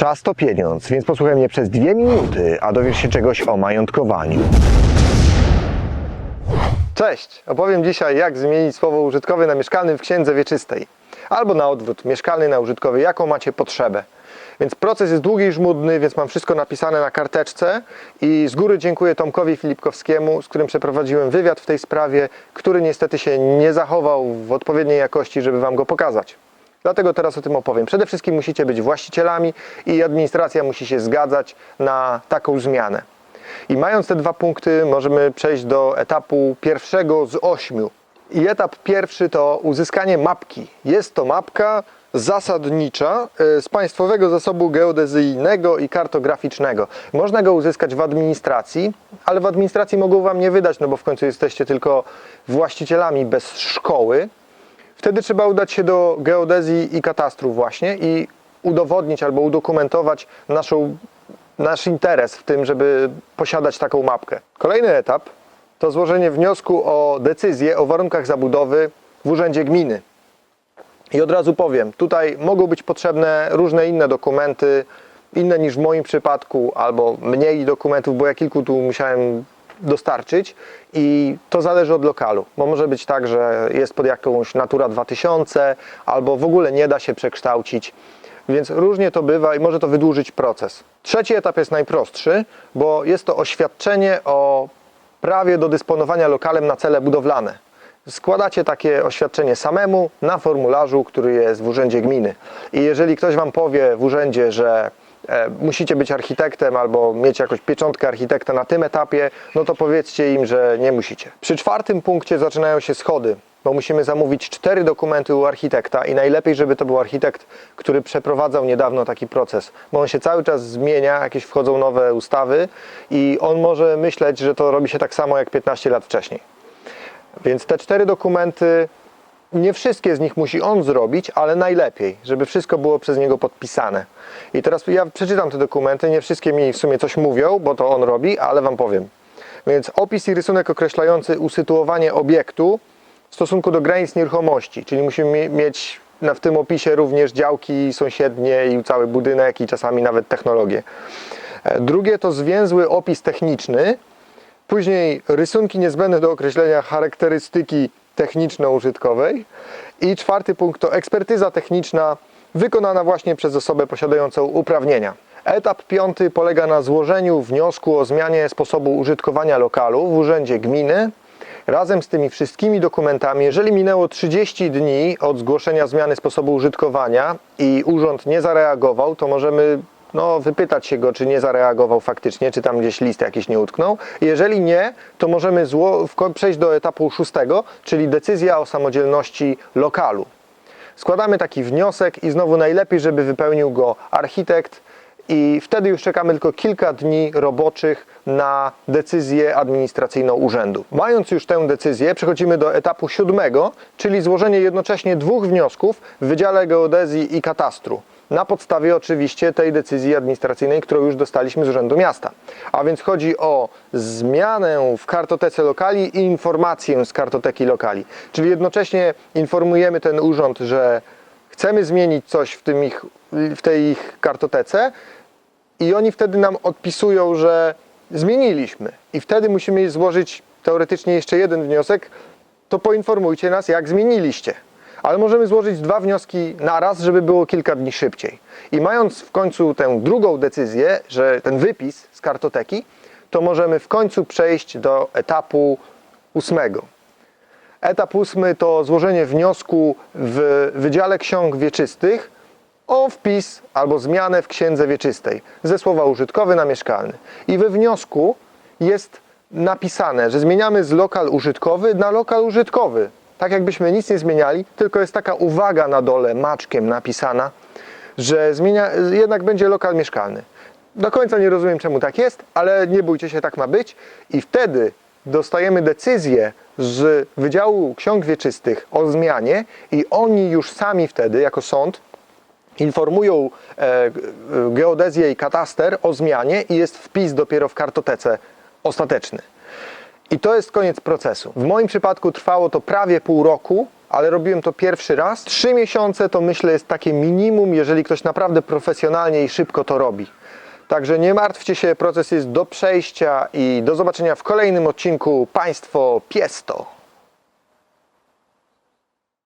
Czas to pieniądz, więc posłuchaj mnie przez dwie minuty, a dowiesz się czegoś o majątkowaniu. Cześć! Opowiem dzisiaj, jak zmienić słowo użytkowe na mieszkalny w księdze wieczystej. Albo na odwrót, mieszkalny na użytkowy, jaką macie potrzebę. Więc proces jest długi i żmudny, więc mam wszystko napisane na karteczce i z góry dziękuję Tomkowi Filipkowskiemu, z którym przeprowadziłem wywiad w tej sprawie, który niestety się nie zachował w odpowiedniej jakości, żeby Wam go pokazać. Dlatego teraz o tym opowiem. Przede wszystkim musicie być właścicielami i administracja musi się zgadzać na taką zmianę. I mając te dwa punkty, możemy przejść do etapu pierwszego z ośmiu. I etap pierwszy to uzyskanie mapki. Jest to mapka zasadnicza e, z Państwowego Zasobu Geodezyjnego i Kartograficznego. Można go uzyskać w administracji, ale w administracji mogą Wam nie wydać, no bo w końcu jesteście tylko właścicielami bez szkoły. Wtedy trzeba udać się do geodezji i katastru właśnie i udowodnić albo udokumentować naszą, nasz interes w tym, żeby posiadać taką mapkę. Kolejny etap to złożenie wniosku o decyzję o warunkach zabudowy w Urzędzie Gminy. I od razu powiem, tutaj mogą być potrzebne różne inne dokumenty, inne niż w moim przypadku, albo mniej dokumentów, bo ja kilku tu musiałem dostarczyć i to zależy od lokalu, bo może być tak, że jest pod jakąś Natura 2000 albo w ogóle nie da się przekształcić, więc różnie to bywa i może to wydłużyć proces. Trzeci etap jest najprostszy, bo jest to oświadczenie o prawie do dysponowania lokalem na cele budowlane. Składacie takie oświadczenie samemu na formularzu, który jest w urzędzie gminy. I jeżeli ktoś Wam powie w urzędzie, że musicie być architektem albo mieć jakąś pieczątkę architekta na tym etapie, no to powiedzcie im, że nie musicie. Przy czwartym punkcie zaczynają się schody, bo musimy zamówić cztery dokumenty u architekta i najlepiej, żeby to był architekt, który przeprowadzał niedawno taki proces, bo on się cały czas zmienia, jakieś wchodzą nowe ustawy i on może myśleć, że to robi się tak samo jak 15 lat wcześniej. Więc te cztery dokumenty, nie wszystkie z nich musi on zrobić, ale najlepiej, żeby wszystko było przez niego podpisane. I teraz ja przeczytam te dokumenty, nie wszystkie mi w sumie coś mówią, bo to on robi, ale Wam powiem. Więc opis i rysunek określający usytuowanie obiektu w stosunku do granic nieruchomości, czyli musimy mie- mieć w tym opisie również działki sąsiednie i cały budynek i czasami nawet technologię. E, Drugie to zwięzły opis techniczny, Później rysunki niezbędne do określenia charakterystyki techniczno-użytkowej. I czwarty punkt to ekspertyza techniczna wykonana właśnie przez osobę posiadającą uprawnienia. Etap piąty polega na złożeniu wniosku o zmianie sposobu użytkowania lokalu w urzędzie gminy. Razem z tymi wszystkimi dokumentami, jeżeli minęło 30 dni od zgłoszenia zmiany sposobu użytkowania i urząd nie zareagował, to możemy no, wypytać się go, czy nie zareagował faktycznie, czy tam gdzieś list jakiś nie utknął. Jeżeli nie, to możemy zło- przejść do etapu szóstego, czyli decyzja o samodzielności lokalu. Składamy taki wniosek i znowu najlepiej, żeby wypełnił go architekt i wtedy już czekamy tylko kilka dni roboczych na decyzję administracyjną urzędu. Mając już tę decyzję, przechodzimy do etapu siódmego, czyli złożenie jednocześnie dwóch wniosków w Wydziale Geodezji i Katastru. Na podstawie oczywiście tej decyzji administracyjnej, którą już dostaliśmy z Urzędu Miasta. A więc chodzi o zmianę w kartotece lokali i informację z kartoteki lokali. Czyli jednocześnie informujemy ten urząd, że chcemy zmienić coś w, tym ich, w tej ich kartotece i oni wtedy nam odpisują, że zmieniliśmy. I wtedy musimy złożyć teoretycznie jeszcze jeden wniosek, to poinformujcie nas, jak zmieniliście. Ale możemy złożyć dwa wnioski naraz, żeby było kilka dni szybciej. I mając w końcu tę drugą decyzję, że ten wypis z kartoteki, to możemy w końcu przejść do etapu ósmego. Etap ósmy to złożenie wniosku w Wydziale Ksiąg Wieczystych o wpis albo zmianę w księdze wieczystej ze słowa użytkowy na mieszkalny. I we wniosku jest napisane, że zmieniamy z lokal użytkowy na lokal użytkowy. Tak jakbyśmy nic nie zmieniali, tylko jest taka uwaga na dole maczkiem napisana, że zmienia, jednak będzie lokal mieszkalny. Do końca nie rozumiem czemu tak jest, ale nie bójcie się, tak ma być. I wtedy dostajemy decyzję z Wydziału Ksiąg Wieczystych o zmianie i oni już sami wtedy, jako sąd, informują e, geodezję i kataster o zmianie i jest wpis dopiero w kartotece ostateczny. I to jest koniec procesu. W moim przypadku trwało to prawie pół roku, ale robiłem to pierwszy raz. Trzy miesiące to myślę jest takie minimum, jeżeli ktoś naprawdę profesjonalnie i szybko to robi. Także nie martwcie się, proces jest do przejścia i do zobaczenia w kolejnym odcinku Państwo Piesto.